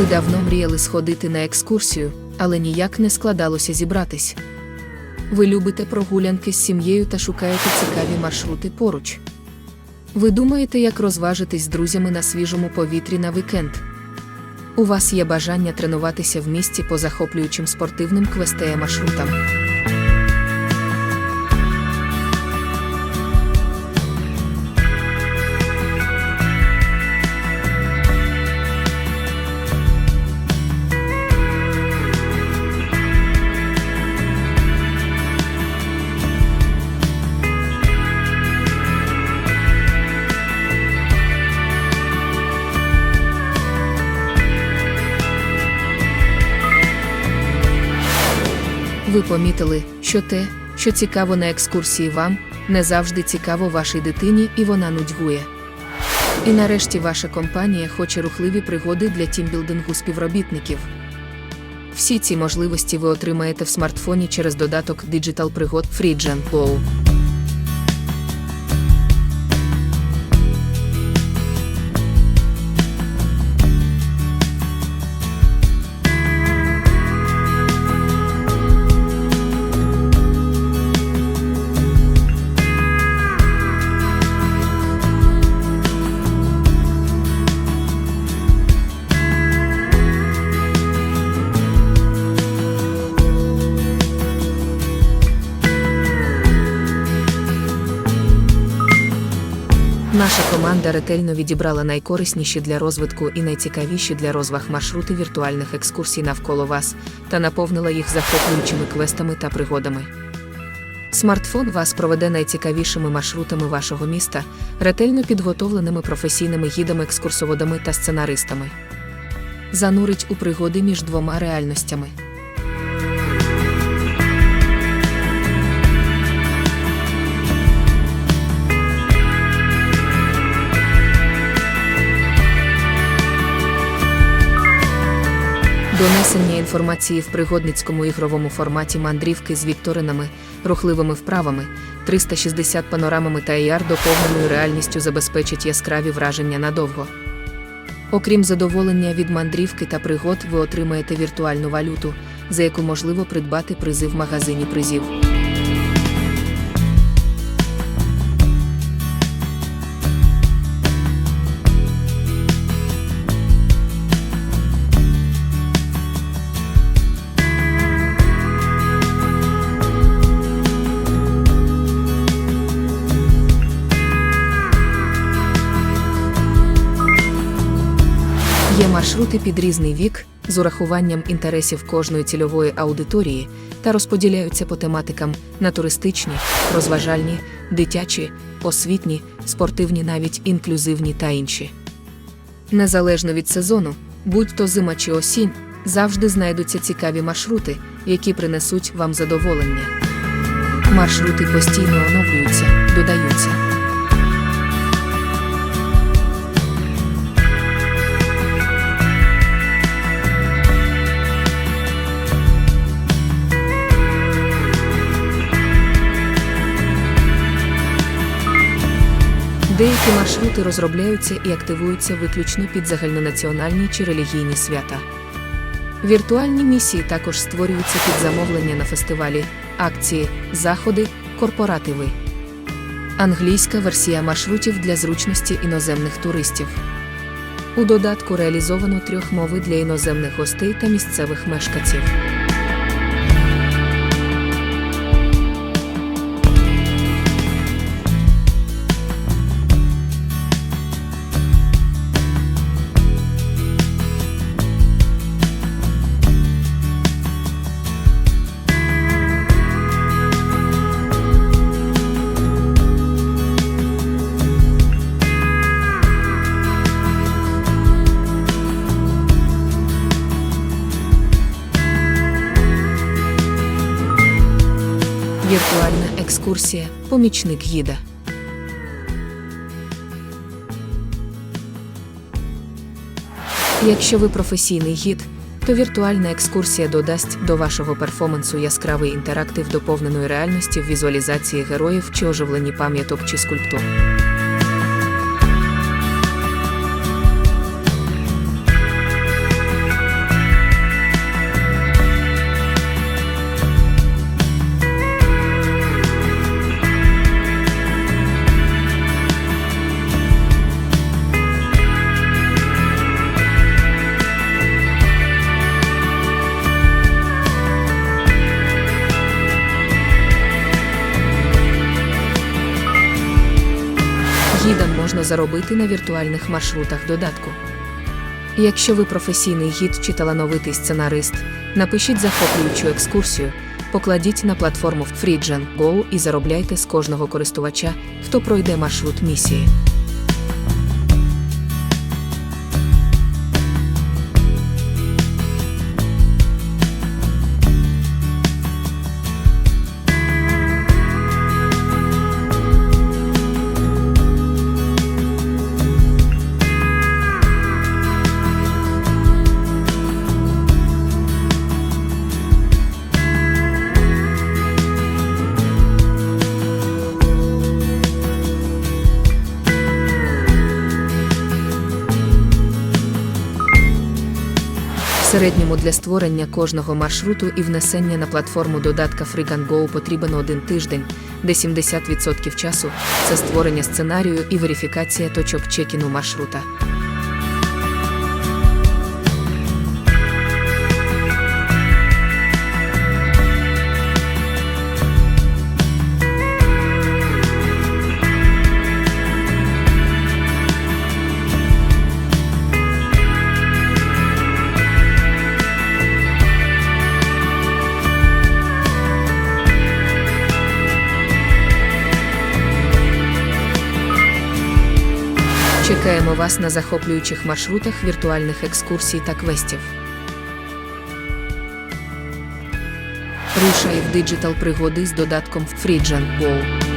Ви давно мріяли сходити на екскурсію, але ніяк не складалося зібратись. Ви любите прогулянки з сім'єю та шукаєте цікаві маршрути поруч. Ви думаєте, як розважитись з друзями на свіжому повітрі на вікенд. У вас є бажання тренуватися в місті по захоплюючим спортивним квестея маршрутам. Ви помітили, що те, що цікаво на екскурсії вам, не завжди цікаво вашій дитині і вона нудьгує. І нарешті ваша компанія хоче рухливі пригоди для тімбілдингу співробітників. Всі ці можливості ви отримаєте в смартфоні через додаток Digital пригод Freejan Go. Наша команда ретельно відібрала найкорисніші для розвитку і найцікавіші для розваг маршрути віртуальних екскурсій навколо вас та наповнила їх захоплюючими квестами та пригодами. Смартфон вас проведе найцікавішими маршрутами вашого міста, ретельно підготовленими професійними гідами, екскурсоводами та сценаристами. Занурить у пригоди між двома реальностями. Донесення інформації в пригодницькому ігровому форматі мандрівки з вікторинами, рухливими вправами, 360 панорамами та AR доповненою реальністю забезпечить яскраві враження надовго. Окрім задоволення від мандрівки та пригод, ви отримаєте віртуальну валюту, за яку можливо придбати призи в магазині призів. Маршрути під різний вік з урахуванням інтересів кожної цільової аудиторії та розподіляються по тематикам на туристичні, розважальні, дитячі, освітні, спортивні, навіть інклюзивні та інші. Незалежно від сезону, будь то зима чи осінь, завжди знайдуться цікаві маршрути, які принесуть вам задоволення. Маршрути постійно оновлюються, додаються. Деякі маршрути розробляються і активуються виключно під загальнонаціональні чи релігійні свята. Віртуальні місії також створюються під замовлення на фестивалі, акції, заходи, корпоративи. Англійська версія маршрутів для зручності іноземних туристів. У додатку реалізовано трьох мови для іноземних гостей та місцевих мешканців. Екскурсія Помічник гіда. Якщо ви професійний гід, то віртуальна екскурсія додасть до вашого перформансу яскравий інтерактив доповненої реальності в візуалізації героїв чи оживленні пам'яток чи скульптур. Можна заробити на віртуальних маршрутах додатку. Якщо ви професійний гід чи талановитий сценарист, напишіть захоплюючу екскурсію, покладіть на платформу FreeGen Go і заробляйте з кожного користувача, хто пройде маршрут місії. Середньому для створення кожного маршруту і внесення на платформу додатка FreeGan Go потрібен один тиждень, де 70% часу це створення сценарію і верифікація точок чекіну маршрута. Чекаємо вас на захоплюючих маршрутах віртуальних екскурсій та квестів. Рушай в диджитал пригоди з додатком Фріджан Go.